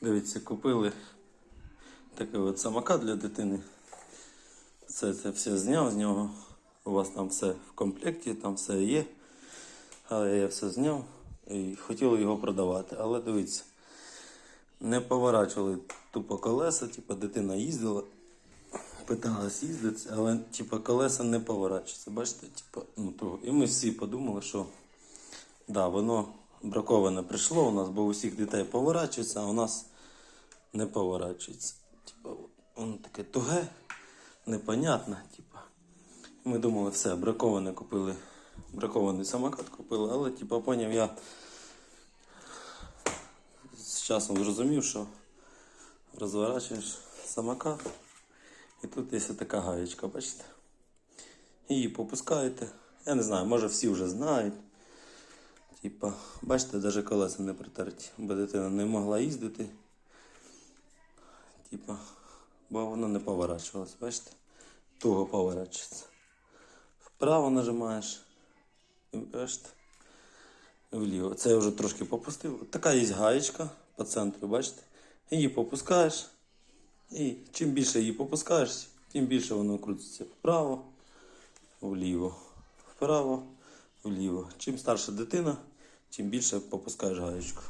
Дивіться, купили такий от самокат для дитини. Це, це все зняв з нього. У вас там все в комплекті, там все є. Але я все зняв і хотіли його продавати. Але дивіться, не поворачували тупо колеса, типу дитина їздила, питалась їздити, але типу, колеса не поворачуються. Бачите, типу, ну, то. І ми всі подумали, що да, воно браковане прийшло у нас, бо у всіх дітей поворачується, а у нас не поворачується. Типа, воно таке туге, непонятне. Типа. Ми думали, все, браковане купили, бракований самокат купили, але типа, поняв я з часом зрозумів, що розворачуєш самокат, і тут є така гаєчка, бачите? Її попускаєте. Я не знаю, може всі вже знають. Типа, бачите, навіть колеса не притерті, бо дитина не могла їздити. Типа, бо воно не поворачувалось, бачите? Туго поворачується. Вправо нажимаєш. І бачите. Вліво. Це я вже трошки попустив. Така є гаєчка по центру, бачите? Її попускаєш. І чим більше її попускаєш, тим більше воно крутиться вправо, вліво, вправо, вліво. Чим старша дитина, тим більше попускаєш гаєчку.